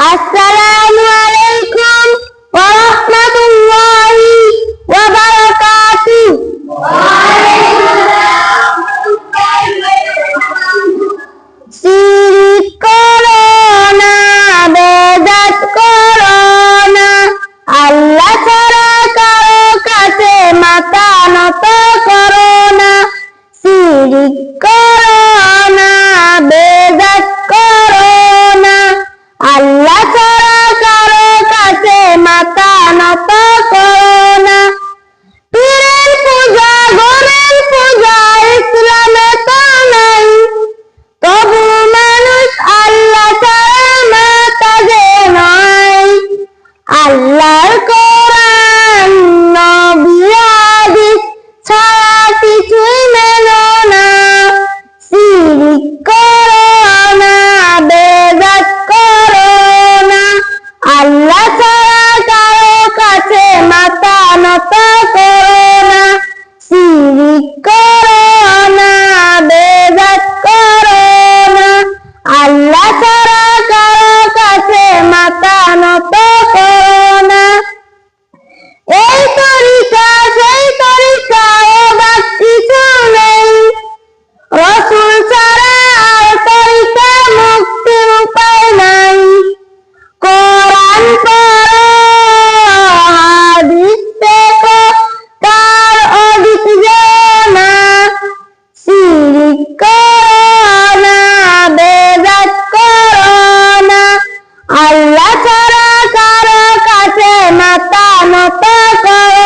Assalamualaikum warahmatullahi wabarakatuh. Sirik corona, bezat corona, আল্লাহ ছাড়া কারো mata মাথা Corona. করোনা সিরিক cada خلق